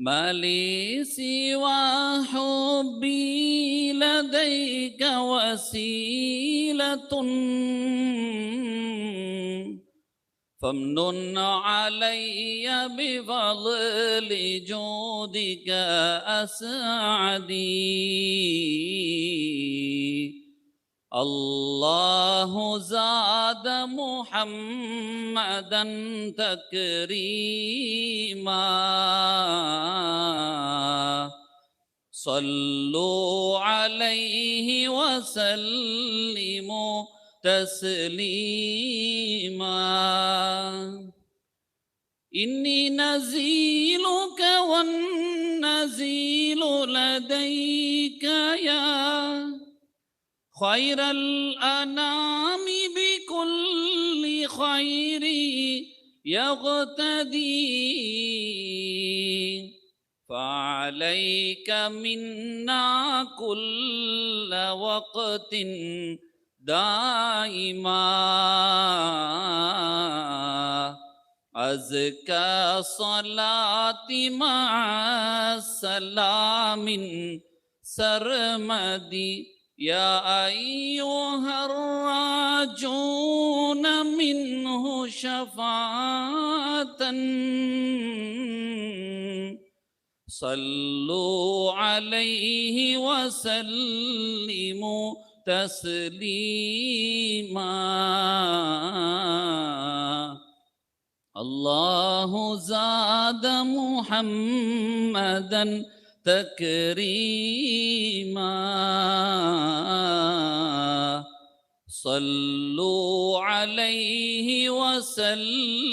ما لي سوى حبي لديك وسيلة. فامنن علي بفضل جودك أسعدي. الله زاد محمدا تكريما صلوا عليه وسلموا تسليما إني نزيلك والنزيل لديك يا خير الأنام بكل خير يغتدي فعليك منا كل وقت دائما. أزكى صلاة مع سلام سرمدي. يا أيها الراجون منه شفاعة. صلوا عليه وسلموا تسليما. الله زاد محمدا تكريما. صلوا عليه وسلموا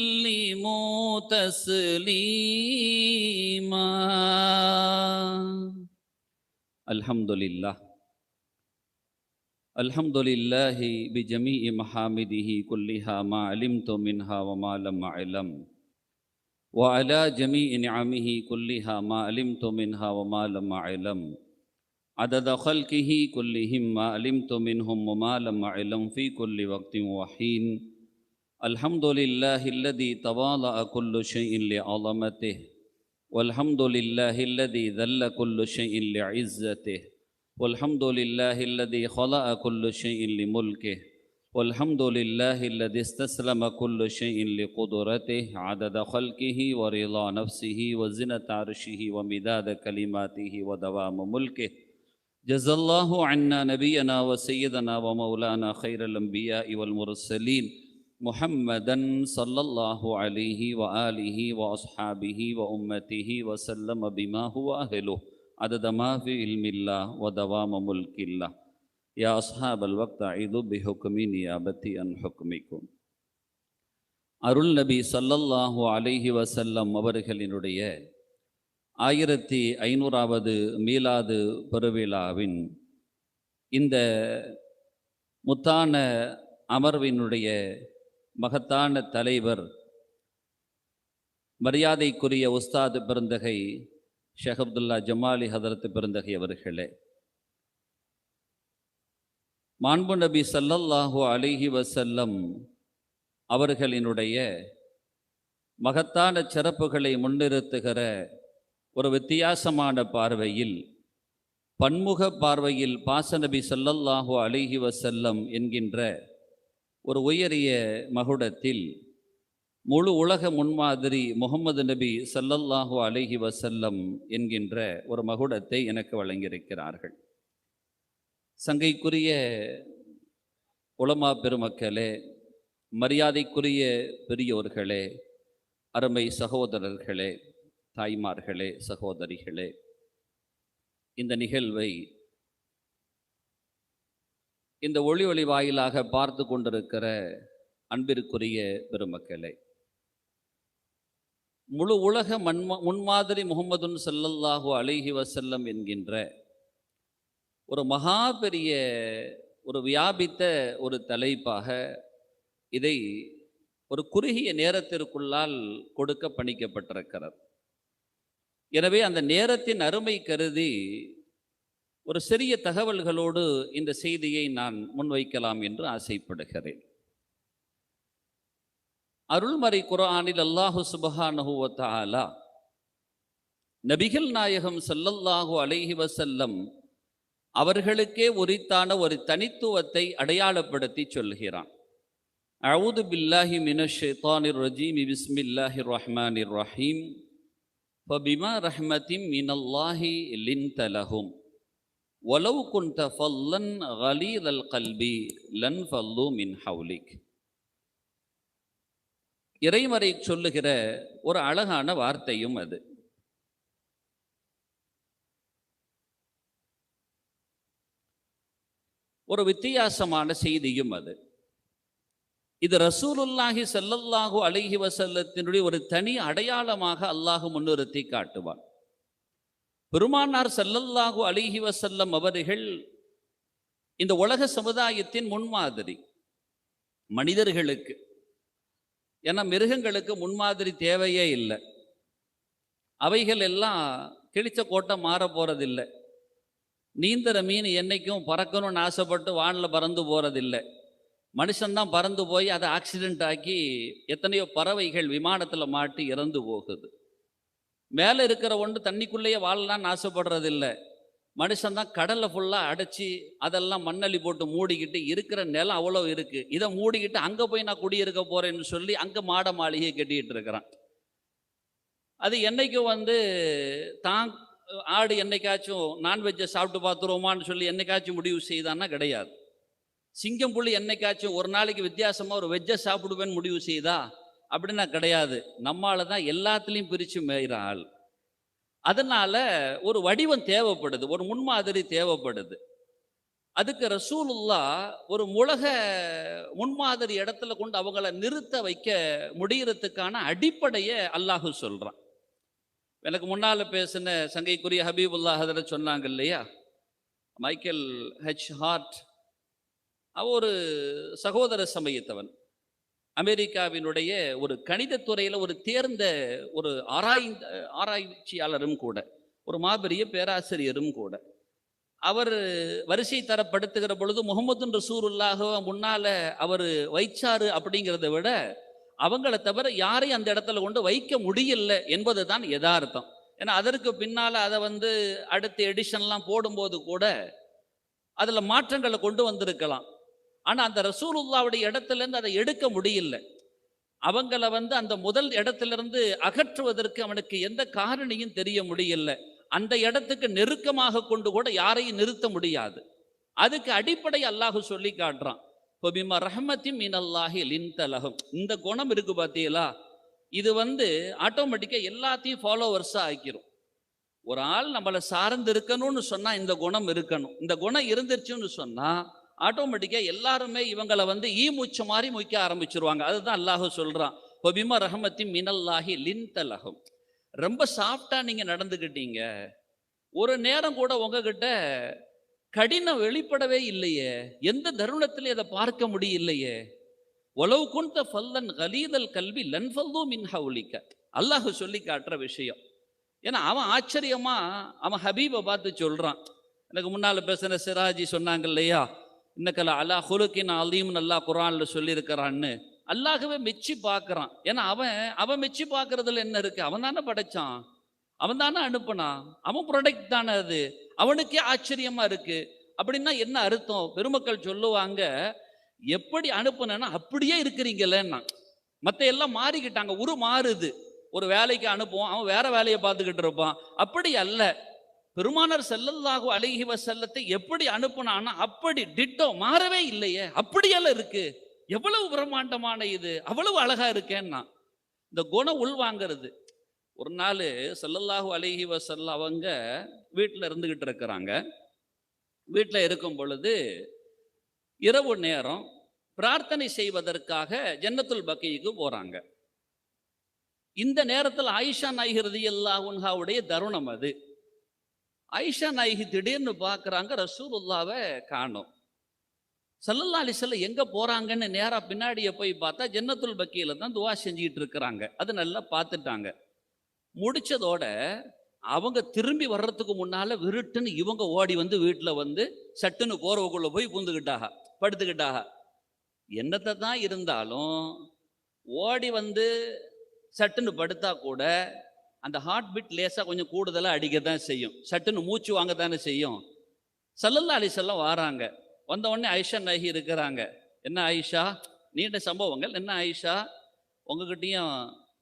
تسليما. الحمد لله الحمد لله بجميع محامده كلها ما علمت منها وما لم أعلم. وعلى جميع نعمه كلها ما علمت منها وما لم أعلم. عدد خلقه كلهم ما علمت منهم وما لم أعلم في كل وقت وحين. الحمد لله الذي تواضع كل شيء لعظمته والحمد لله الذي ذل كل شيء لعزته والحمد لله الذي خلق كل شيء لملكه. والحمد لله الذي استسلم كل شيء لقدرته، عدد خلقه ورضا نفسه وزنة عرشه ومداد كلماته ودوام ملكه. جزا الله عنا نبينا وسيدنا ومولانا خير الأنبياء والمرسلين محمدا صلى الله عليه وآله وأصحابه وأمته وسلم بما هو أهله. عدد ما في علم الله ودوام ملك الله. या अस्हाब अलवक्त ईदुबहुकमी नियाबती அன் அருள் நபி சல்லல்லாஹு அலைஹி வசல்லம் அவர்களினுடைய ஆயிரத்தி ஐநூறாவது மீலாது பெருவிழாவின் இந்த முத்தான அமர்வினுடைய மகத்தான தலைவர் மரியாதைக்குரிய உஸ்தாது பிறந்தகை ஷெஹப்துல்லா ஜமாலி ஹதரத்து பிறந்தகை அவர்களே மாண்பு நபி சல்லல்லாஹு அலிஹி வசல்லம் அவர்களினுடைய மகத்தான சிறப்புகளை முன்னிறுத்துகிற ஒரு வித்தியாசமான பார்வையில் பன்முக பார்வையில் பாசநபி சல்லல்லாஹு அலிஹி வசல்லம் என்கின்ற ஒரு உயரிய மகுடத்தில் முழு உலக முன்மாதிரி முகமது நபி சல்லல்லாஹு அலிஹி வசல்லம் என்கின்ற ஒரு மகுடத்தை எனக்கு வழங்கியிருக்கிறார்கள். சங்கைக்குரிய உலமா பெருமக்களே மரியாதைக்குரிய பெரியோர்களே அருமை சகோதரர்களே தாய்மார்களே சகோதரிகளே இந்த நிகழ்வை இந்த ஒளி ஒளி வாயிலாக பார்த்து கொண்டிருக்கிற அன்பிற்குரிய பெருமக்களே முழு உலக மண்மா முன்மாதிரி முகமதுன் ஸல்லல்லாஹு அலைஹி வசல்லம் என்கின்ற ஒரு மகா பெரிய ஒரு வியாபித்த ஒரு தலைப்பாக இதை ஒரு குறுகிய நேரத்திற்குள்ளால் கொடுக்க பணிக்கப்பட்டிருக்கிறது. எனவே அந்த நேரத்தின் அருமை கருதி ஒரு சிறிய தகவல்களோடு இந்த செய்தியை நான் முன்வைக்கலாம் என்று ஆசைப்படுகிறேன். அருள்மறை குரானில் அல்லாஹு சுபஹானுவத்தாலா நபிகள் நாயகம் செல்லல்லாஹு அலைஹி வசல்லம் அவர்களுக்கே உரித்தான ஒரு தனித்துவத்தை அடையாளப்படுத்தி சொல்கிறான் அவுது பில்லாஹி மினஷ் ஷைத்தானிர் ரஜீம் பிஸ்மில்லாஹிர் ரஹ்மானிர் ரஹீம். ஃபபிமா ரஹ்மத்தின் மினல்லாஹி லின்த லஹும் வலவ் குன்த ஃபல்லன் கலீதல் கல்பி லன் ஃபல்லு மின் ஹவுலிக். இறைமறை சொல்லுகிற ஒரு அழகான வார்த்தையும் அது. ஒரு வித்தியாசமான செய்தியும் அது. இது ரசூலுல்லாஹி செல்லல்லாஹு அழகி வசல்லத்தினுடைய ஒரு தனி அடையாளமாக அல்லாஹு முன்னிறுத்தி காட்டுவான். பெருமானார் செல்லல்லாஹு அழகி வசல்லம் அவர்கள் இந்த உலக சமுதாயத்தின் முன்மாதிரி மனிதர்களுக்கு ஏன்னா மிருகங்களுக்கு முன்மாதிரி தேவையே இல்லை. அவைகள் எல்லாம் கிழிச்ச கோட்டை மாற போறதில்லை நீந்துற மீன் என்றைக்கும் பறக்கணும்னு ஆசைப்பட்டு வானில் பறந்து போகிறதில்லை மனுஷன்தான் பறந்து போய் அதை ஆக்சிடென்ட் ஆக்கி எத்தனையோ பறவைகள் விமானத்தில் மாட்டி இறந்து போகுது. மேலே இருக்கிற ஒன்று தண்ணிக்குள்ளேயே வாழலான்னு ஆசைப்படுறதில்லை. மனுஷன்தான் கடலை ஃபுல்லாக அடைச்சி அதெல்லாம் மண்ணள்ளி போட்டு மூடிக்கிட்டு இருக்கிற நிலம் அவ்வளோ இருக்குது இதை மூடிக்கிட்டு அங்கே போய் நான் குடியிருக்க போகிறேன்னு சொல்லி அங்கே மாட மாளிகையை கட்டிக்கிட்டு இருக்கிறான். அது என்னைக்கும் வந்து தான் ஆடு என்னைக்காச்சும் நான்வெஜ்ஜை சாப்பிட்டு பார்த்துருவோமான்னு சொல்லி என்னைக்காச்சும் முடிவு செய்தான்னா கிடையாது. சிங்கம் புள்ளி என்னைக்காச்சும் ஒரு நாளைக்கு வித்தியாசமாக ஒரு வெஜ்ஜை சாப்பிடுவேன்னு முடிவு செய்தா? அப்படின்னா கிடையாது. நம்மால தான் எல்லாத்துலேயும் பிரித்து மேயிற ஆள். அதனால ஒரு வடிவம் தேவைப்படுது. ஒரு முன்மாதிரி தேவைப்படுது. அதுக்கு ரசூலுல்லா ஒரு உலக முன்மாதிரி இடத்துல கொண்டு அவங்கள நிறுத்த வைக்க முடியறதுக்கான அடிப்படையை அல்லாஹு சொல்கிறான் எனக்கு முன்னால் பேசின சங்கைக்குரிய ஹபீபுல்லா ஹதரத் சொன்னாங்க இல்லையா? மைக்கேல் ஹெச் ஹார்ட் அவ ஒரு சகோதர சமயத்தவன். அமெரிக்காவினுடைய ஒரு கணிதத்துறையில் ஒரு தேர்ந்த ஒரு ஆராய்ந்த ஆராய்ச்சியாளரும் கூட ஒரு மாபெரிய பேராசிரியரும் கூட. அவர் வரிசை தரப்படுத்துகிற பொழுது முகமது ரசூருல்லாக முன்னால் அவர் வைச்சாரு அப்படிங்கிறத விட அவங்கள தவிர யாரையும் அந்த இடத்துல கொண்டு வைக்க முடியல என்பது தான் யதார்த்தம். ஏன்னா அதற்கு பின்னால அதை வந்து அடுத்த எடிஷன்லாம் போடும்போது கூட அதில் மாற்றங்களை கொண்டு வந்திருக்கலாம். ஆனால் அந்த ரசூலுல்லாவுடைய இடத்துல இருந்து அதை எடுக்க முடியல. அவங்கள வந்து அந்த முதல் இடத்துல இருந்து அகற்றுவதற்கு அவனுக்கு எந்த காரணியும் தெரிய முடியல. அந்த இடத்துக்கு நெருக்கமாக கொண்டு கூட யாரையும் நிறுத்த முடியாது. அதுக்கு அடிப்படை அல்லாஹு சொல்லி காட்டுறான். பொபிமா ரஹமத்தி மீனல்லாஹி லின்தலகம் இந்த குணம் இருக்கு பார்த்தீங்களா இது வந்து ஆட்டோமேட்டிக்காக எல்லாத்தையும் ஃபாலோவர்ஸாக ஆக்கிரும். ஒரு ஆள் நம்மளை சார்ந்து இருக்கணும்னு சொன்னால் இந்த குணம் இருக்கணும். இந்த குணம் இருந்துருச்சுன்னு சொன்னால் ஆட்டோமேட்டிக்காக எல்லாருமே இவங்களை வந்து ஈ மூச்ச மாதிரி முய்க்க ஆரம்பிச்சிருவாங்க. அதுதான் அல்லாஹ் சொல்கிறான் பொபிமா ரஹமத்தி மினல்லாஹி லின்தலகம் ரொம்ப சாஃப்டாக நீங்கள் நடந்துக்கிட்டீங்க. ஒரு நேரம் கூட உங்ககிட்ட கடினம் வெளிப்படவே இல்லையே. எந்த தருணத்திலே அதை பார்க்க முடியலையே. ஒலவு கொண்ட ஃபல்லன் கலீதல் கல்வி லன்ஃபல்லு மின் ஹவுலிக்க. அல்லாஹ் சொல்லி காட்டுற விஷயம். ஏன்னா அவன் ஆச்சரியமா அவன் ஹபீபை பார்த்து சொல்றான். எனக்கு முன்னால் பேசுன சிராஜி சொன்னாங்க இல்லையா? இன்னக்கல அல்லா ஹுலுக்கின் அலீம் நல்லா குரான்ல சொல்லியிருக்கிறான்னு. அல்லாஹவே மெச்சி பார்க்கறான். ஏன்னா அவன் அவன் மெச்சி பார்க்கறதுல என்ன இருக்கு? அவன் தானே படைச்சான். அவன் தானே அனுப்புனான். அவன் ப்ரொடக்ட் தானே அது. அவனுக்கே ஆச்சரியமா இருக்கு. அப்படின்னா என்ன அர்த்தம்? பெருமக்கள் சொல்லுவாங்க எப்படி அனுப்புனா அப்படியே இருக்கிறீங்களேன்னா. மற்ற எல்லாம் மாறிக்கிட்டாங்க. உரு மாறுது. ஒரு வேலைக்கு அனுப்புவோம் அவன் வேற வேலையை பார்த்துக்கிட்டு இருப்பான். அப்படி அல்ல. பெருமானர் செல்லல்லாகும் அலைஹி செல்லத்தை எப்படி அனுப்புனான்னா அப்படி டிட்டோ மாறவே இல்லையே. அப்படியெல்லாம் இருக்கு. எவ்வளவு பிரம்மாண்டமான இது. அவ்வளவு அழகா இருக்கேன்னா. இந்த குணம் உள்வாங்கிறது. ஒரு நாள் செல்லல்லாஹு அலைஹி வசல்ல அவங்க வீட்டில் இருந்துக்கிட்டு இருக்கிறாங்க. வீட்டில் இருக்கும் பொழுது இரவு நேரம் பிரார்த்தனை செய்வதற்காக ஜன்னத்துல் பக்கிக்கு போகிறாங்க இந்த நேரத்தில் ஆயிஷா நாயகி ரதியல்லாஹுன்ஹாவுடைய தருணம் அது. ஆயிஷா நாயகி திடீர்னு பார்க்குறாங்க ரசூலுல்லாவை காணும். சல்லல்லா அலிசல்ல எங்கே போகிறாங்கன்னு நேராக பின்னாடியே போய் பார்த்தா ஜன்னத்துல் பக்கியில தான் துவா செஞ்சுக்கிட்டு இருக்கிறாங்க. அது நல்லா பார்த்துட்டாங்க. முடிச்சதோட அவங்க திரும்பி வர்றதுக்கு முன்னால விருட்டுன்னு இவங்க ஓடி வந்து வீட்டில் வந்து சட்டுன்னு போர்வக்குள்ள போய் பூந்துக்கிட்டாக படுத்துக்கிட்டாக. என்னத்தை தான் இருந்தாலும் ஓடி வந்து சட்டுன்னு படுத்தா கூட அந்த ஹார்ட் பீட் லேசாக கொஞ்சம் கூடுதலாக அடிக்க தான் செய்யும். சட்டுன்னு மூச்சு வாங்க தானே செய்யும் சல்லல்லா அலிசல்லாம் வாராங்க. வந்த உடனே ஐஷா நகி இருக்கிறாங்க. என்ன ஆயிஷா நீண்ட சம்பவங்கள். என்ன ஆயிஷா உங்ககிட்டயும்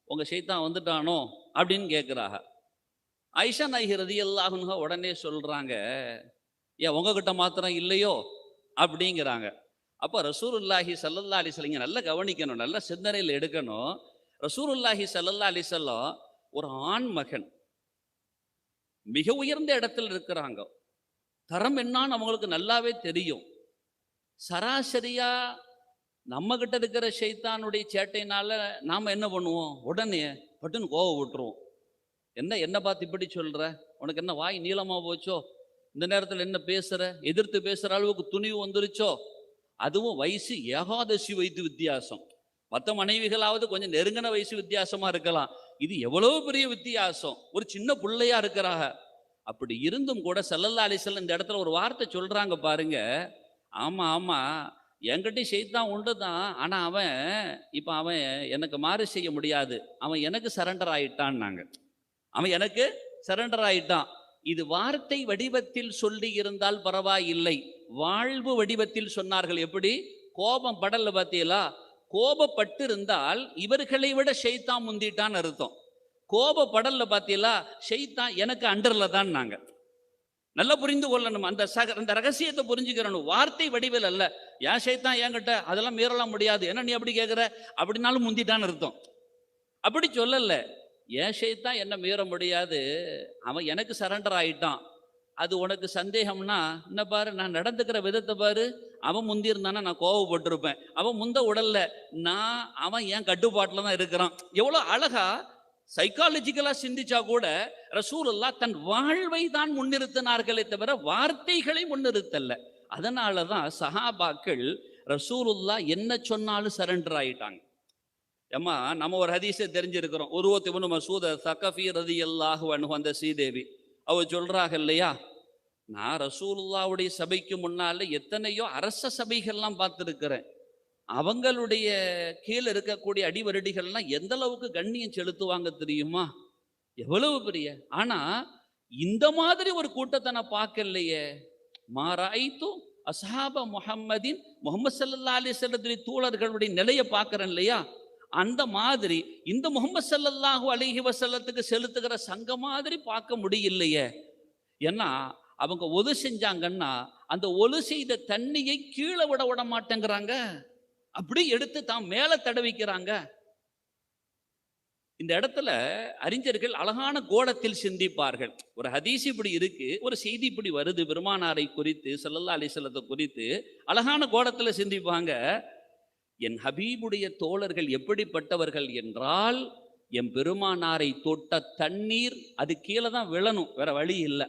உங்க சைத்தான் வந்துட்டானோ அப்படின்னு கேட்குறாங்க ஐஷா நாயகி ரதியல்லாஹுன்ஹா உடனே சொல்றாங்க ஏன் உங்ககிட்ட மாத்திரம் இல்லையோ? அப்படிங்கிறாங்க. அப்போ ரசூருல்லாஹி சல்லல்லா அலிஸ்லிங்க நல்லா கவனிக்கணும் நல்ல சிந்தனையில் எடுக்கணும். ரசூருல்லாஹி சல்லல்லா அலிசல்லம் ஒரு ஆண் மகன் மிக உயர்ந்த இடத்துல இருக்கிறாங்க. தரம் என்னான்னு அவங்களுக்கு நல்லாவே தெரியும். சராசரியா நம்ம கிட்ட இருக்கிற ஷைத்தானுடைய சேட்டையினால நாம் என்ன பண்ணுவோம்? உடனே பட்டுன்னு கோவம் விட்டுருவோம். என்ன என்ன பார்த்து இப்படி சொல்ற? உனக்கு என்ன வாய் நீளமா போச்சோ? இந்த நேரத்தில் என்ன பேசுற? எதிர்த்து பேசுற அளவுக்கு துணிவு வந்துருச்சோ? அதுவும் வயசு ஏகாதசி வயது வித்தியாசம். மற்ற மனைவிகளாவது கொஞ்சம் நெருங்கின வயசு வித்தியாசமா இருக்கலாம். இது எவ்வளவு பெரிய வித்தியாசம்? ஒரு சின்ன பிள்ளையா இருக்கிறாங்க அப்படி இருந்தும் கூட சல்லல்லா அலிசல்ல இந்த இடத்துல ஒரு வார்த்தை சொல்றாங்க பாருங்க. ஆமா ஆமா. என்கிட்ட செய்தான் உண்டு தான் ஆனால் அவன் இப்போ அவன் எனக்கு மாறு செய்ய முடியாது. அவன் எனக்கு சரண்டர் ஆயிட்டான்னாங்க அவன் எனக்கு சரண்டர் ஆயிட்டான். இது வார்த்தை வடிவத்தில் சொல்லி இருந்தால் பரவாயில்லை. வாழ்வு வடிவத்தில் சொன்னார்கள் எப்படி? கோபம் படல பார்த்தீங்களா கோபப்பட்டு இருந்தால் இவர்களை விட ஷைத்தான் முந்திட்டான்னு அர்த்தம். கோபப்படலில் பார்த்தீங்களா ஷைத்தான் எனக்கு அண்டரில் தான் நாங்கள் நல்லா புரிந்து கொள்ளணும். அந்த சக அந்த ரகசியத்தை புரிஞ்சுக்கிறணும். வார்த்தை வடிவில் அல்ல. ஏன் ஷைத்தான் ஏங்கிட்ட அதெல்லாம் மீறலாம் முடியாது. என்ன நீ அப்படி கேட்குற அப்படின்னாலும் முந்திட்டான்னு அர்த்தம். அப்படி சொல்லல. ஏன் ஷைத்தான் என்ன மீற முடியாது. அவன் எனக்கு சரண்டர் ஆயிட்டான். அது உனக்கு சந்தேகம்னா என்ன பாரு நான் நடந்துக்கிற விதத்தை பாரு. அவன் முந்திருந்தானா நான் கோவப்பட்டிருப்பேன். அவன் முந்த உடல்ல நான் அவன் என் கட்டுப்பாட்டில் தான் இருக்கிறான். எவ்வளோ அழகா சைக்காலஜிக்கலாக சிந்திச்சா கூட ரசூலுல்லா தன் வாழ்வை தான் முன்னிறுத்தினார்களே தவிர வார்த்தைகளை முன்னிறுத்தல்ல அதனால தான் சஹாபாக்கள் ரசூலுல்லா என்ன சொன்னாலும் சரண்டர் ஆயிட்டாங்க. ஏம்மா நம்ம ஒரு ஹதீஸை தெரிஞ்சிருக்கிறோம். உருவத்தி ஒன்று மசூத சகஃபி ரதி அல்லாஹு அந்த ஸ்ரீதேவி. அவ சொல்றாங்க இல்லையா? நான் ரசூலுல்லாவுடைய சபைக்கு முன்னால எத்தனையோ அரச சபைகள்லாம் பார்த்துருக்கிறேன். அவங்களுடைய கீழே இருக்கக்கூடிய அடிவருடிகள்லாம் எந்த அளவுக்கு கண்ணியம் செலுத்துவாங்க தெரியுமா? எவ்வளவு பெரிய. ஆனா இந்த மாதிரி ஒரு கூட்டத்தை நான் பார்க்கலையே. மாறாய்த்தும் அசாப முகம்மதின் முகமது சல்லா அலிசல்லத்துடைய தூளர்களுடைய நிலையை பார்க்கறேன் இல்லையா? அந்த மாதிரி இந்த முகமது சல்லல்லாஹு அலிஹி வசல்லத்துக்கு செலுத்துகிற சங்க மாதிரி பார்க்க முடியலையே. ஏன்னா அவங்க ஒது செஞ்சாங்கன்னா அந்த ஒலு செய்த தண்ணியை கீழே விட விட மாட்டேங்கிறாங்க. அப்படி எடுத்து தான் மேல தடவிக்கிறாங்க. இந்த இடத்துல அறிஞர்கள் அழகான கோலத்தில் சிந்திப்பார்கள். ஒரு ஹதீஸ் இப்படி இருக்கு ஒரு செய்தி இப்படி வருது பெருமானாரை குறித்து சல்லல்லா அலிசல்லத்தை குறித்து அழகான கோலத்துல சிந்திப்பாங்க. என் ஹபீபுடைய தோழர்கள் எப்படிப்பட்டவர்கள் என்றால் என் பெருமானாரை தொட்ட தண்ணீர் அது கீழே தான் விழணும் வேற வழி இல்லை.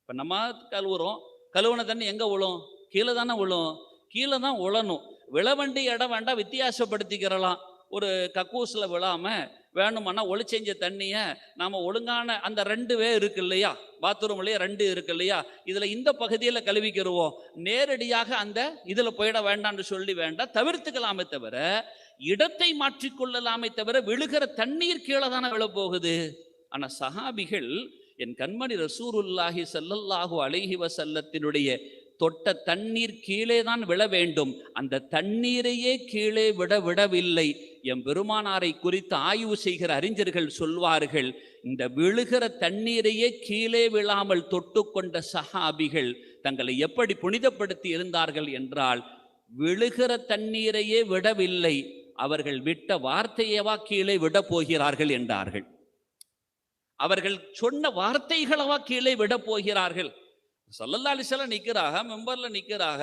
இப்போ நம்ம கழுவுறோம் கழுவுன தண்ணி எங்கே விழும் கீழே தானே விழும் கீழே தான் உழணும். விழ வேண்டிய இடம் வேண்டாம் வித்தியாசப்படுத்திக்கிறலாம். ஒரு கக்கூஸில் விழாம வேணுமானா ஒளிச்செஞ்ச தண்ணியை நாம் ஒழுங்கான அந்த ரெண்டு வே இருக்கு இல்லையா? பாத்ரூம்லேயே ரெண்டு இருக்கு இல்லையா? இதில் இந்த பகுதியில் கழுவிக்கிறவோம் நேரடியாக அந்த இதில் போயிட வேண்டாம்னு சொல்லி வேண்டாம். தவிர்த்துக்கலாமே தவிர இடத்தை மாற்றிக்கொள்ளலாமே தவிர விழுகிற தண்ணீர் கீழே தானே விழப்போகுது. ஆனால் சஹாபிகள் என் கண்மணி ரசூருல்லாஹி சல்லல்லாஹு அலைஹி வசல்லத்தினுடைய தொட்ட தண்ணீர் கீழே தான் விழ வேண்டும். அந்த தண்ணீரையே கீழே விட விடவில்லை. எம் பெருமானாரை குறித்து ஆய்வு செய்கிற அறிஞர்கள் சொல்வார்கள் இந்த விழுகிற தண்ணீரையே கீழே விழாமல் தொட்டுக்கொண்ட சஹாபிகள் தங்களை எப்படி புனிதப்படுத்தி இருந்தார்கள் என்றால் விழுகிற தண்ணீரையே விடவில்லை அவர்கள் விட்ட வார்த்தையவா கீழே விட போகிறார்கள் என்றார்கள். அவர்கள் சொன்ன வார்த்தைகளவா கீழே விட போகிறார்கள்? சல்லல்லா அலிசல்லாம் மெம்பர்ல நிக்கிறாக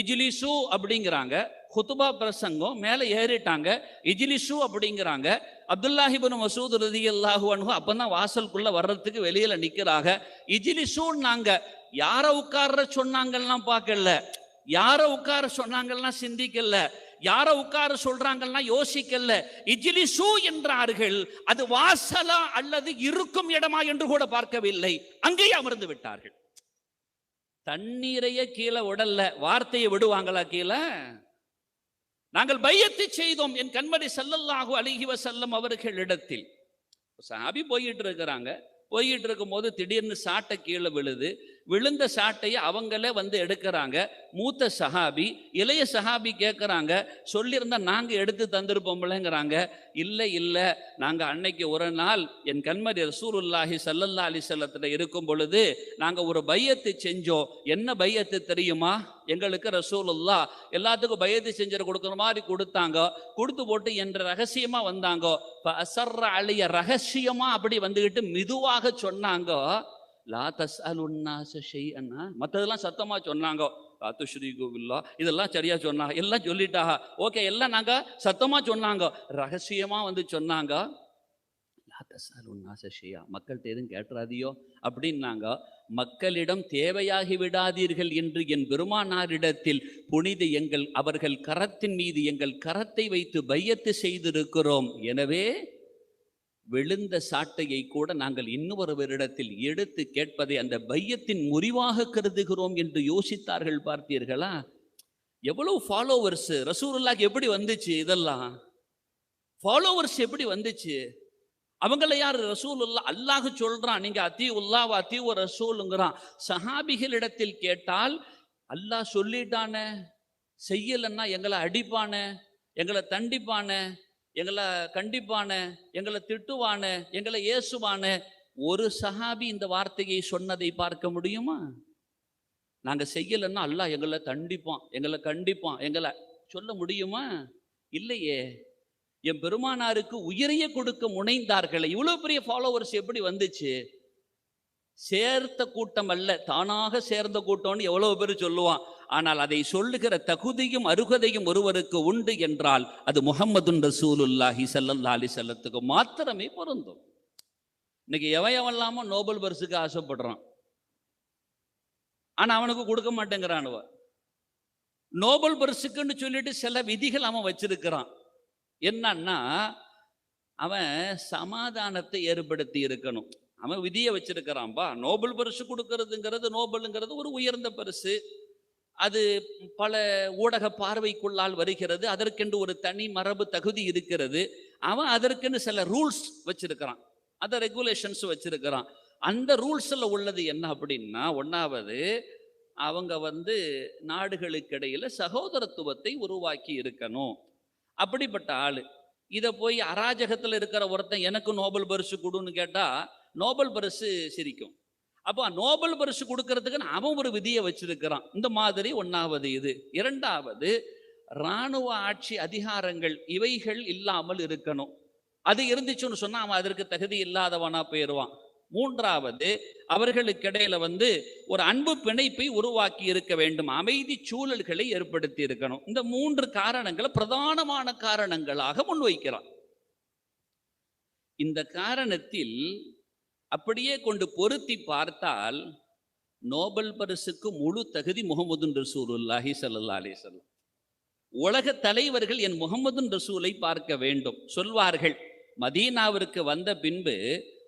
இஜிலிசு அப்படிங்கிறாங்க குத்துபா பிரசங்கம் மேலே ஏறிட்டாங்க இஜிலிசு அப்படிங்கிறாங்க. அப்துல்லாஹிபின் மசூத் ரதி அல்லாஹு அப்பதான் வாசல்குள்ள வர்றதுக்கு வெளியில நிக்கிறாக இஜ்லிசுன்னாங்க யார உட்கார்ற சொன்னாங்கலாம் பார்க்கல. யார உட்கார சொன்னாங்கலாம் சிந்திக்கல. யார உட்கார சொல்றாங்கன்னா யோசிக்கல. இஜிலிசு என்றார்கள் அது வாசலா அல்லது இருக்கும் இடமா என்று கூட பார்க்கவில்லை. அங்கேயே அமர்ந்து விட்டார்கள். தண்ணீரையே கீழே விடல வார்த்தையை விடுவாங்களா கீழே? நாங்கள் பையத்தை செய்தோம் என் கண்மணி ஸல்லல்லாஹு அலைஹி வஸல்லம் அவர்களிடத்தில். சாபி போயிட்டு இருக்கிறாங்க. போயிட்டு இருக்கும்போது திடீர்னு சாட்டை கீழே விழுது. விழுந்த சாட்டையை அவங்களே வந்து எடுக்கிறாங்க. மூத்த சஹாபி இளைய சஹாபி கேட்குறாங்க சொல்லியிருந்தா நாங்கள் எடுத்து தந்திருப்போம்லங்கிறாங்க இல்லை இல்லை நாங்கள் அன்னைக்கு ஒரு நாள் என் கண்மதி ரசூலுல்லாஹி சல்லல்லா அலிசல்லத்தில் இருக்கும் பொழுது நாங்கள் ஒரு பையத்து செஞ்சோம். என்ன பையத்து தெரியுமா? எங்களுக்கு ரசூலுல்லா எல்லாத்துக்கும் பையத்து செஞ்சு கொடுக்குற மாதிரி கொடுத்தாங்க. கொடுத்து போட்டு என்ற ரகசியமாக வந்தாங்க. அசர்ற அழிய ரகசியமாக அப்படி வந்துகிட்டு மெதுவாக சொன்னாங்க. லா தஸ் அல் உன்னாச ஷெய் அண்ணா மற்றதெல்லாம் சத்தமாக சொன்னாங்க. காத்து ஸ்ரீ கோவில்லா இதெல்லாம் சரியாக சொன்னாங்க எல்லாம் சொல்லிட்டாங்க ஓகே எல்லாம் நாங்கள் சத்தமாக சொன்னாங்க. ரகசியமாக வந்து சொன்னாங்க. லா தஸ் மக்கள்கிட்ட எதுவும் கேட்டுறாதியோ அப்படின்னாங்க. மக்களிடம் தேவையாகி விடாதீர்கள் என்று என் பெருமானாரிடத்தில் புனித எங்கள் அவர்கள் கரத்தின் மீது எங்கள் கரத்தை வைத்து பையத்து செய்திருக்கிறோம். எனவே விழுந்த சாட்டையை கூட நாங்கள் இன்னொருவரிடத்தில் எடுத்து கேட்பதை அந்த பையத்தின் முறிவாக கருதுகிறோம் என்று யோசித்தார்கள் பார்த்தீர்களா? எவ்வளவு ஃபாலோவர்ஸ் ரசூலுல்லாஹ் எப்படி வந்துச்சு இதெல்லாம்? ஃபாலோவர்ஸ் எப்படி வந்துச்சு? அவங்கள யார்? ரசூலுல்லா அல்லாஹ் சொல்றான் நீங்க அத்தி உல்லாவா அத்தி ஒரு ரசூலுங்கிறான். சஹாபிகளிடத்தில் கேட்டால் அல்லாஹ் சொல்லிட்டானே செய்யலன்னா எங்களை அடிப்பானே எங்களை தண்டிப்பானே எங்களை கண்டிப்பான எங்களை திட்டுவான எங்களை ஏசுவான ஒரு சஹாபி இந்த வார்த்தையை சொன்னதை பார்க்க முடியுமா? நாங்கள் செய்யலைன்னா அல்லாஹ் எங்களை தண்டிப்பான் எங்களை கண்டிப்பான் எங்களை சொல்ல முடியுமா? இல்லையே. என் பெருமானாருக்கு உயிரையே கொடுக்க முனைந்தார்களே. இவ்வளோ பெரிய ஃபாலோவர்ஸ் எப்படி வந்துச்சு? சேர்த்த கூட்டம் அல்ல தானாக சேர்ந்த கூட்டம்னு எவ்வளவு பேர் சொல்லுவான். ஆனால் அதை சொல்லுகிற தகுதியும் அருகதையும் ஒருவருக்கு உண்டு என்றால் அது முகமதுன் ரசூலுல்லாஹி ஸல்லல்லாஹு அலைஹி செல்லத்துக்கு மாத்திரமே பொருந்தும். இன்னைக்கு எவன் எவன்லாமோ நோபல் பரிசுக்கு ஆசைப்படுறான்? ஆனா அவனுக்கு கொடுக்க மாட்டேங்கிறானுவ நோபல் பரிசுக்குன்னு சொல்லிட்டு சில விதிகள் அவன் வச்சிருக்கிறான். என்னன்னா அவன் சமாதானத்தை ஏற்படுத்தி இருக்கணும். அவன் விதியை வச்சிருக்கிறான்பா. நோபல் பரிசு கொடுக்கறதுங்கிறது நோபலுங்கிறது ஒரு உயர்ந்த பரிசு. அது பல ஊடக பார்வைக்குள்ளால் வருகிறது. அதற்கென்று ஒரு தனி மரபு தகுதி இருக்கிறது. அவன் அதற்கென்று சில ரூல்ஸ் வச்சிருக்கிறான். அதை ரெகுலேஷன்ஸ் வச்சிருக்கிறான். அந்த ரூல்ஸில் உள்ளது என்ன அப்படின்னா ஒன்றாவது அவங்க வந்து நாடுகளுக்கு இடையில சகோதரத்துவத்தை உருவாக்கி இருக்கணும். அப்படிப்பட்ட ஆள். இதை போய் அராஜகத்தில் இருக்கிற ஒருத்தன் எனக்கு நோபல் பரிசு கொடுன்னு கேட்டால் நோபல் பரிசு சிரிக்கும். அப்போ நோபல் பரிசு கொடுக்கறதுக்கு அவன் ஒரு விதியை வச்சிருக்கிறான் இந்த மாதிரி ஒன்றாவது இது. இரண்டாவது இராணுவ ஆட்சி அதிகாரங்கள் இவைகள் இல்லாமல் இருக்கணும். அது இருந்துச்சுன்னு சொன்னா அவன் அதற்கு தகுதி இல்லாதவனா போயிடுவான் மூன்றாவது அவர்களுக்கு இடையில வந்து ஒரு அன்பு பிணைப்பை உருவாக்கி இருக்க வேண்டும். அமைதி சூழல்களை ஏற்படுத்தி இருக்கணும். இந்த மூன்று காரணங்களை பிரதானமான காரணங்களாக முன்வைக்கிறான். இந்த காரணத்தில் அப்படியே கொண்டு பொருத்தி பார்த்தால் நோபல் பரிசுக்கு முழு தகுதி முகமதுன் ரசூலுல்லாஹி சல்லா அலைஹி உலக தலைவர்கள் என் முகமதுன் ரசூலை பார்க்க வேண்டும். சொல்வார்கள் மதீனாவிற்கு வந்த பின்பு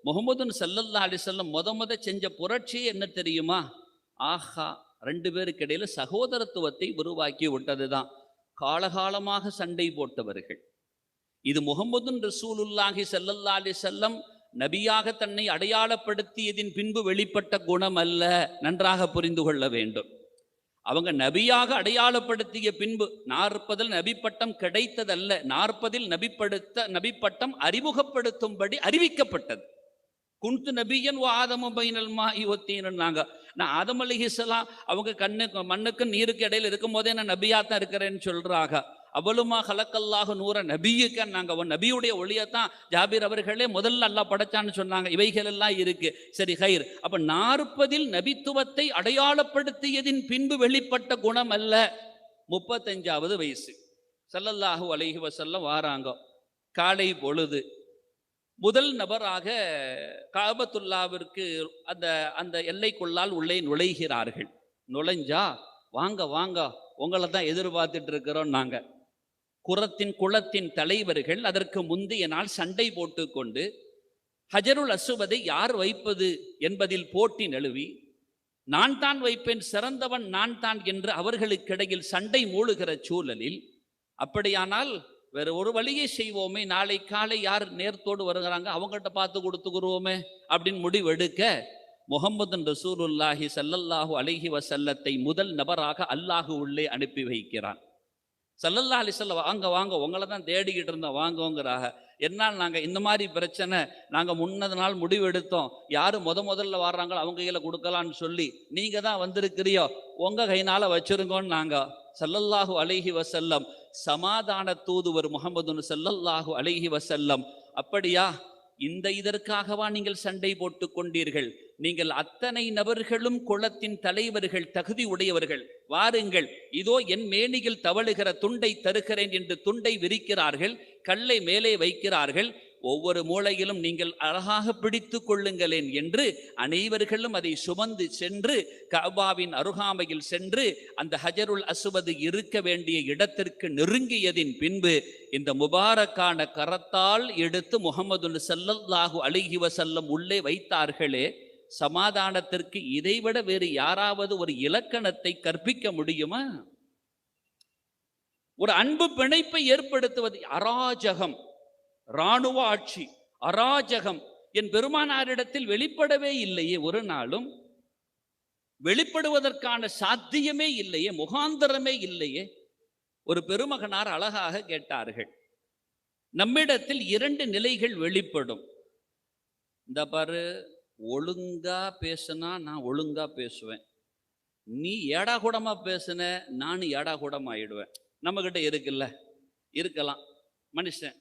முகமதுன் சல்லல்லா அலைஹி வஸல்லம் முத முத செஞ்ச புரட்சி என்ன தெரியுமா? ஆஹா ரெண்டு பேருக்கு இடையில சகோதரத்துவத்தை உருவாக்கி விட்டதுதான் காலகாலமாக சண்டை போட்டவர்கள். இது முகமதுன் ரசூலுல்லாஹி சல்லல்லா அலி செல்லம் நபியாக தன்னை அடையாளப்படுத்தியதின் பின்பு வெளிப்பட்ட குணம் அல்ல நன்றாக புரிந்து கொள்ள வேண்டும். அவங்க நபியாக அடையாளப்படுத்திய பின்பு நாற்பதில் நபிப்பட்டம் கிடைத்ததல்ல. நாற்பதில் நபிப்படுத்த நபிப்பட்டம் அறிமுகப்படுத்தும்படி அறிவிக்கப்பட்டது. குண்டு நபியன் ஓ ஆதம பைனல் மா நான் ஆதம் அலிஹிஸ்லாம் அவங்க கண்ணு மண்ணுக்கு நீருக்கு இடையில் இருக்கும் போதே நான் நபியாக தான் இருக்கிறேன்னு சொல்றாங்க. அவளுமா கலக்கல்லாக நூற நபியுக்க நாங்கள் உன் நபியுடைய ஒளியத்தான் ஜாபீர் அவர்களே முதல்ல நல்லா படைச்சான்னு சொன்னாங்க. இவைகள் எல்லாம் இருக்கு. சரி ஹைர். அப்ப நாற்பதில் நபித்துவத்தை அடையாளப்படுத்தியதின் பின்பு வெளிப்பட்ட குணம் அல்ல. முப்பத்தஞ்சாவது வயசு. ஸல்லல்லாஹு அலைஹி வசல்லம் வாராங்க. காலை பொழுது. முதல் நபராக காபத்துல்லாவிற்கு அந்த அந்த எல்லைக்குள்ளால் உள்ளே நுழைகிறார்கள். நுழைஞ்சா வாங்க வாங்க. உங்களை தான் எதிர்பார்த்துட்டு இருக்கிறோம் நாங்கள் குரத்தின் குளத்தின் தலைவர்கள் அதற்கு முந்தைய நாள் சண்டை போட்டுக்கொண்டு ஹஜருல் அசுவதை யார் வைப்பது? என்பதில் போட்டி நழுவி நான் தான் வைப்பேன் சிறந்தவன் நான் தான் என்று அவர்களுக்கிடையில் சண்டை மூழுகிற சூழலில் அப்படியானால் வேறு ஒரு வழியை செய்வோமே நாளை காலை யார் நேர்த்தோடு வருகிறாங்க அவங்ககிட்ட பார்த்து கொடுத்துக்குருவோமே அப்படின்னு முடிவெடுக்க முகமது ரசூலுல்லாஹி சல்லல்லாஹு அலைஹி வசல்லத்தை முதல் நபராக அல்லாஹு உள்ளே அனுப்பி வைக்கிறான். சல்லல்லா அலிசல்ல வாங்க வாங்க உங்களை தான் தேடிக்கிட்டு இருந்தோம் வாங்கோங்கிறாக என்னால் நாங்கள் இந்த மாதிரி பிரச்சனை நாங்கள் முன்னது நாள் முடிவு எடுத்தோம் யார் முத முதல்ல வர்றாங்களோ அவங்க கையில் கொடுக்கலான்னு சொல்லி நீங்கள் தான் வந்திருக்கிறியோ உங்கள் கையினால் வச்சிருங்கோன்னு நாங்கள் சல்லல்லாஹு அழகி வசல்லம் சமாதான தூதுவர் முகமதுன்னு சல்லல்லாஹு அழகி வசல்லம் அப்படியா? இந்த இதற்காகவா நீங்கள் சண்டை போட்டு கொண்டீர்கள்? நீங்கள் அத்தனை நபர்களும் குளத்தின் தலைவர்கள் தகுதி உடையவர்கள். வாருங்கள் இதோ என் மேனியில் தவழுகிற துண்டை தருகிறேன் என்று துண்டை விரிக்கிறார்கள் கல்லை மேலே வைக்கிறார்கள். ஒவ்வொரு மூலையிலும் நீங்கள் அழகாக பிடித்து கொள்ளுங்களேன் என்று அனைவர்களும் அதை சுமந்து சென்று கபாவின் அருகாமையில் சென்று அந்த ஹஜருல் அசுவது இருக்க வேண்டிய இடத்திற்கு நெருங்கியதின் பின்பு இந்த முபாரக்கான கரத்தால் எடுத்து முகமது சல்லல்லாஹு அலிஹி வசல்லம் உள்ளே வைத்தார்களே சமாதானத்திற்கு இதைவிட வேறு யாராவது ஒரு இலக்கணத்தை கற்பிக்க முடியுமா? ஒரு அன்பு பிணைப்பை ஏற்படுத்துவது அராஜகம் இராணுவ ஆட்சி அராஜகம். என் பெருமானாரிடத்தில் வெளிப்படவே இல்லையே ஒரு நாளும். வெளிப்படுவதற்கான சாத்தியமே இல்லையே முகாந்தரமே இல்லையே. ஒரு பெருமகனார் அழகாக கேட்டார்கள் நம்மிடத்தில் இரண்டு நிலைகள் வெளிப்படும். இந்த பாரு ஒழுங்கா பேசுனா நான் ஒழுங்கா பேசுவேன். நீ ஏடா கூடமா பேசுன நானும் ஏடா கூடமா ஆயிடுவேன். நம்மகிட்ட இருக்குல்ல? இருக்கலாம். மனுஷன்.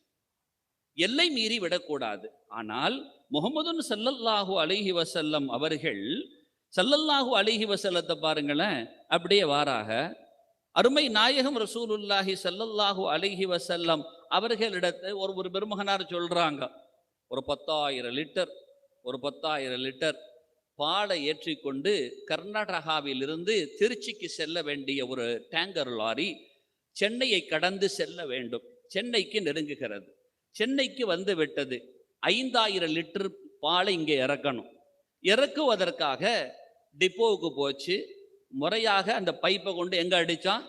எல்லை மீறி விடக்கூடாது. ஆனால் முகமதுன் சல்லல்லாஹு அலைஹி வசல்லம் அவர்கள் சல்லல்லாஹு அலைஹி வசல்லத்தை பாருங்களேன். அப்படியே வாராக. அருமை நாயகம் ரசூலுல்லாஹி சல்லல்லாஹு அலைஹி வசல்லம் அவர்களிடத்தை ஒரு ஒரு பெருமகனார் சொல்றாங்க. ஒரு பத்தாயிரம் லிட்டர் ஒரு பத்தாயிரம் லிட்டர் பாலை ஏற்றிக்கொண்டு கர்நாடகாவிலிருந்து திருச்சிக்கு செல்ல வேண்டிய ஒரு டேங்கர் லாரி சென்னையை கடந்து செல்ல வேண்டும். சென்னைக்கு நெருங்குகிறது. சென்னைக்கு வந்து விட்டது. ஐந்தாயிரம் லிட்டர் பாலை இங்கே இறக்கணும். இறக்குவதற்காக டிப்போவுக்கு போச்சு. முறையாக அந்த பைப்பை கொண்டு எங்கே அடித்தான்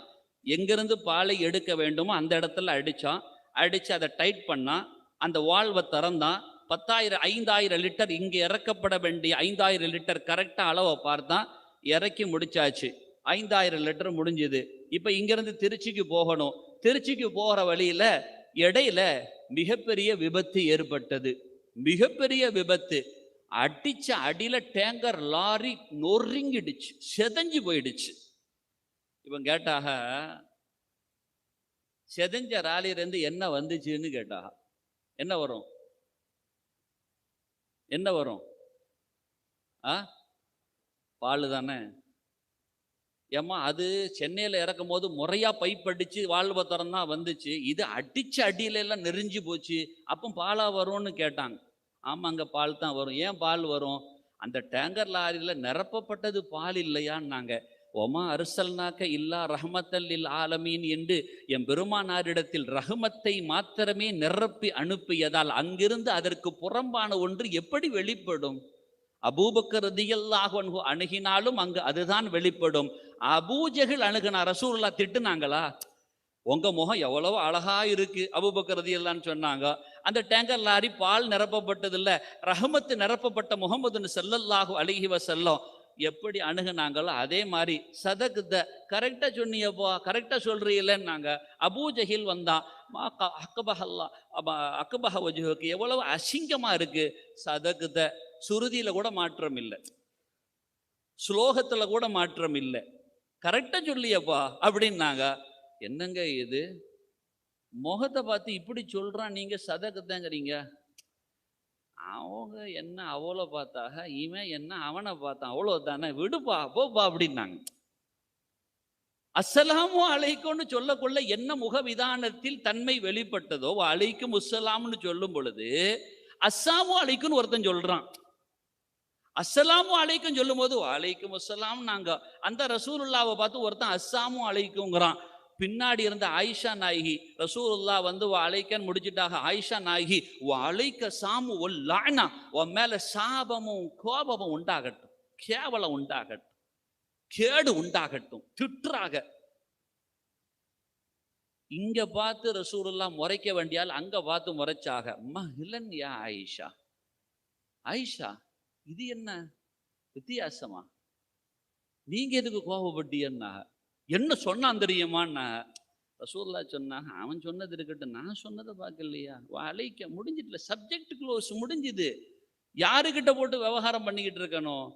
எங்கேருந்து பாலை எடுக்க வேண்டுமோ அந்த இடத்துல அடித்தான் அடித்து அதை டைட் பண்ணான். அந்த வால்வை திறந்தான். பத்தாயிரம் ஐந்தாயிரம் லிட்டர் இங்கே இறக்கப்பட வேண்டிய ஐந்தாயிரம் லிட்டர் கரெக்டாக அளவை பார்த்தா இறக்கி முடிச்சாச்சு. ஐந்தாயிரம் லிட்டர் முடிஞ்சுது. இப்போ இங்கேருந்து திருச்சிக்கு போகணும். திருச்சிக்கு போகிற வழியில் இடையில மிகப்பெரிய விபத்து ஏற்பட்டது. மிகப்பெரிய விபத்து. அடிச்ச அடியில் டேங்கர் லாரி நொறுங்கிடுச்சு செதஞ்சு போயிடுச்சு. இவன் கேட்டாக செதஞ்ச ராலியிலேருந்து என்ன வந்துச்சுன்னு? கேட்டாக என்ன வரும்? என்ன வரும்? ஆ? பால் தானே? ஏம்மா அது சென்னையில் இறக்கும் போது முறையாக பைப் அடித்து வாழ்வை தான் வந்துச்சு. இது அடிச்ச அடியில எல்லாம் நெறிஞ்சு போச்சு. அப்போ பாலா வரும்னு கேட்டாங்க. ஆமாங்க பால் தான் வரும். ஏன் பால் வரும்? அந்த டேங்கர் லாரியில் நிரப்பப்பட்டது பால் இல்லையான்னாங்க. ஒமா அரிசல்னாக்க இல்லா ரஹமத்தல் இல் ஆலமீன் என்று என் பெருமானாரிடத்தில் ரஹமத்தை மாத்திரமே நிரப்பி அனுப்பியதால் அங்கிருந்து அதற்கு புறம்பான ஒன்று எப்படி வெளிப்படும்? அபூபக்கர் ரதியல்லாஹு அணுகினாலும் அங்கு அதுதான் வெளிப்படும். அபூஜகில் அணுகினா ரசூல்லா திட்டுனாங்களா? உங்க முகம் எவ்வளவு அழகா இருக்கு அபூபக்கர் ரதியல்லான்னு சொன்னாங்க. அந்த டேங்கர் லாரி பால் நிரப்பப்பட்டதில்ல. ரஹமத்து நிரப்பப்பட்ட முகமதுன்னு செல்லல்லாகும் அலைஹி செல்லம் எப்படி அணுகுனாங்களோ அதே மாதிரி சதகுத கரெக்டாக சொன்னியப்போ கரெக்டாக சொல்றீங்களேன்னாங்க அபூஜஹில் வந்தான். மா க- அக்கபஹல்லா அக்கபஹ வஜுஹுக்கு எவ்வளவு அசிங்கமாக இருக்கு. சதகுத சுருதியில் கூட மாற்றம் இல்லை. ஸ்லோகத்தில் கூட மாற்றம் இல்லை. கரெக்டாக சொல்லியப்பா அப்படின்னாங்க என்னங்க இது? முகத்தை பார்த்து இப்படி சொல்கிறான் நீங்கள் சதகத்தாங்கிறீங்க அவங்க என்ன அவளை பார்த்தாக இவன் என்ன அவனை பார்த்தான் அவ்வளோ தானே விடுப்பா போப்பா அப்படின்னாங்க. அஸ்ஸலாமு அழைக்கும்னு சொல்லக்குள்ள என்ன முகவிதானத்தில் தன்மை வெளிப்பட்டதோ அழைக்கும் உஸ்ஸலாம்னு சொல்லும் பொழுது அஸ்ஸாமு அழைக்கும்னு ஒருத்தன் சொல்றான். அஸ்ஸலாமு அழைக்கும் சொல்லும் போது அழைக்கும் அஸ்ஸலாம் நாங்க அந்த ரசூலுல்லாவை பார்த்து ஒருத்தன் அஸ்ஸாமும் அழைக்குங்கிறான் பின்னாடி இருந்த ஆயிஷா நாயகி ரசூல்லா வந்து அழைக்கன்னு முடிச்சிட்டாக ஆயிஷா நாயகி அழைக்க சாமு ஒல்லானா உன் மேல சாபமும் கோபமும் உண்டாகட்டும். கேவலம் உண்டாகட்டும். கேடு உண்டாகட்டும். திட்டுறாக இங்க பார்த்து ரசூலுல்லா முறைக்க வேண்டியால் அங்க பார்த்து முறைச்சாக. அம்மா ஆயிஷா? ஆயிஷா இது என்ன வித்தியாசமா? நீங்க எதுக்கு கோபப்பட்டீன்னா என்ன சொன்னான் தெரியுமான்னா ரசூல்லா சொன்னாங்க. அவன் சொன்னது இருக்கட்டும். நான் சொன்னதை பார்க்கலையா? அழைக்க முடிஞ்சிட்டுல சப்ஜெக்ட் க்ளோஸ் முடிஞ்சுது. யாருக்கிட்ட போட்டு விவகாரம் பண்ணிக்கிட்டு இருக்கணும்?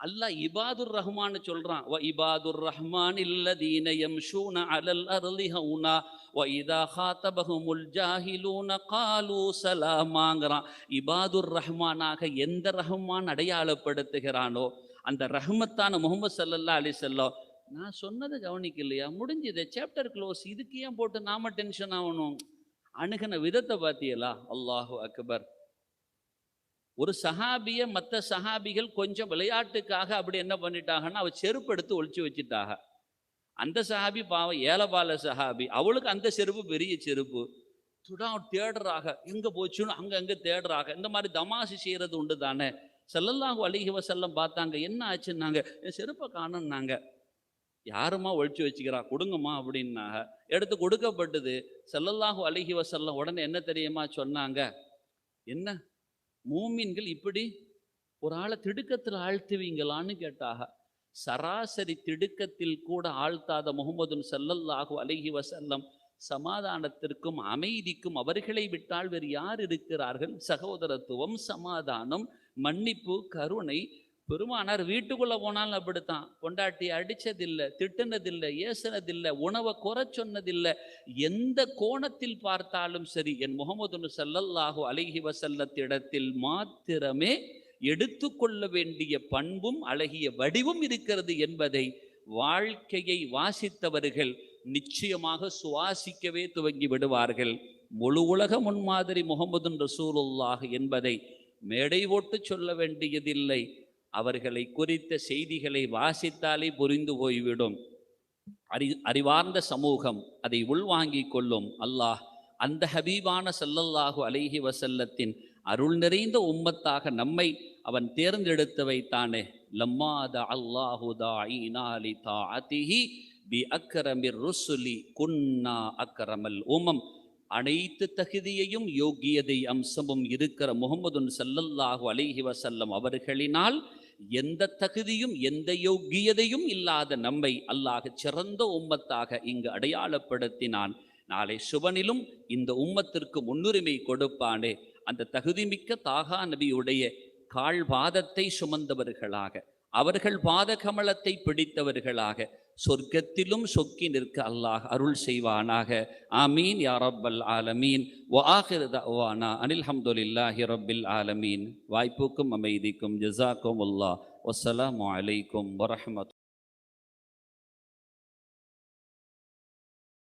அல்லாஹ் இபாதுர் ரஹ்மான் சொல்றான். வ இபாதுர் ரஹ்மான் இல்லதீன யம்ஷூன அலல் அர்லி ஹவுனா. வ இதா ஹாத்தபஹுமுல் ஜாஹிலூன காலூ சலாமாங்கிறான். இபாதுர் ரஹ்மானாக எந்த ரஹ்மான் அடையாளப்படுத்துகிறானோ அந்த ரஹ்மத்தான முகமது சல்லல்லா அலி செல்லம் நான் சொன்னதை கவனிக்கலையா? முடிஞ்சது. சாப்டர் க்ளோஸ் இதுக்கு ஏன் போட்டு நாம டென்ஷன் ஆகணும்? அணுகின விதத்தை பார்த்தியலா அல்லாஹு அக்பர். ஒரு சஹாபிய மற்ற சஹாபிகள் கொஞ்சம் விளையாட்டுக்காக அப்படி என்ன பண்ணிட்டாங்கன்னா அவள் செருப்பு எடுத்து ஒழிச்சு வச்சுட்டாக அந்த சஹாபி பாவம் ஏலபால சஹாபி. அவளுக்கு அந்த செருப்பு பெரிய செருப்பு. துடா தேடுறாக. எங்க போச்சுன்னு அங்க அங்க தேடுறாக. இந்த மாதிரி தமாசு செய்யறது உண்டு தானே செல்லல்லாஹு அலிஹி வசல்லம் பார்த்தாங்க. என்ன ஆச்சுன்னாங்க? என் செருப்பை காணுன்னாங்க யாருமா ஒழிச்சு வச்சுக்கிறா? கொடுங்கம்மா அப்படின்னாக எடுத்து கொடுக்கப்பட்டது. செல்லல்லாஹு அழகி வசல்லம் உடனே என்ன தெரியுமா சொன்னாங்க? என்ன? மூமின்கள் இப்படி ஒரு ஆளை திடுக்கத்தில் ஆழ்த்துவீங்களான்னு கேட்டாக சராசரி திடுக்கத்தில் கூட ஆழ்த்தாத முகமதுன் செல்லல்லாஹு அழகி வசல்லம் சமாதானத்திற்கும் அமைதிக்கும் அவர்களை விட்டால் வேறு யார் இருக்கிறார்கள்? சகோதரத்துவம் சமாதானம் மன்னிப்பு கருணை பெருமானார் வீட்டுக்குள்ள போனாலும் அப்படித்தான். கொண்டாட்டி அடிச்சதில்லை திட்டுனதில்லை ஏசுனதில்லை உணவை குறை சொன்னதில்லை. எந்த கோணத்தில் பார்த்தாலும் சரி என் முகமது சல்லல்லாஹு அழகி வசல்லத்திடத்தில் மாத்திரமே எடுத்துக்கொள்ள வேண்டிய பண்பும் அழகிய வடிவும் இருக்கிறது என்பதை வாழ்க்கையை வாசித்தவர்கள் நிச்சயமாக சுவாசிக்கவே துவங்கி விடுவார்கள். முழு உலக முன்மாதிரி முகமது ரசூலுல்லாஹ் என்பதை மேடை போட்டு சொல்ல வேண்டியதில்லை. அவர்களை குறித்த செய்திகளை வாசித்தாலே புரிந்து போய்விடும். அறி அறிவார்ந்த சமூகம் அதை உள்வாங்கிக் கொள்ளும். அல்லாஹ் அந்த ஹபீபான சல்லல்லாஹு அலைஹி வசல்லத்தின் அருள் நிறைந்த உம்மத்தாக நம்மை அவன் தேர்ந்தெடுத்து வைத்தானே. லம்மாத அல்லாஹு தாயினாலி தாஅதிஹி பி அக்கரமிர் ருசுலி குன்னா அக்கரமல் உமம். அனைத்து தகுதியையும் யோகியதை அம்சமும் இருக்கிற முகமதுன் சல்லல்லாஹு அலைஹி வசல்லம் அவர்களினால் எந்த தகுதியும் எந்த யோகியதையும் இல்லாத நம்மை அல்லாஹ் சிறந்த உம்மத்தாக இங்கு அடையாளப்படுத்தினான். நாளை சுவனிலும் இந்த உம்மத்திற்கு முன்னுரிமை கொடுப்பானே. அந்த தகுதிமிக்க தாகா நபியுடைய கால் பாதத்தை சுமந்தவர்களாக அவர்கள் பாதகமலத்தை பிடித்தவர்களாக சொர்க்கத்திலும் சொக்கி நிற்க அல்லாஹ் அருள் செய்வானாக ஆமீன் யா ரப்பல் ஆலமீன் வ ஆஹிர் தஅவானா அனில் ஹம்துலில்லாஹி ரப்பில் ஆலமீன் வாய்ப்புக்கும் அமைதிக்கும் ஜஸாக்கும் அல்லாஹ் வஸ்ஸலாமு அலைக்கும் வரஹ்மத்து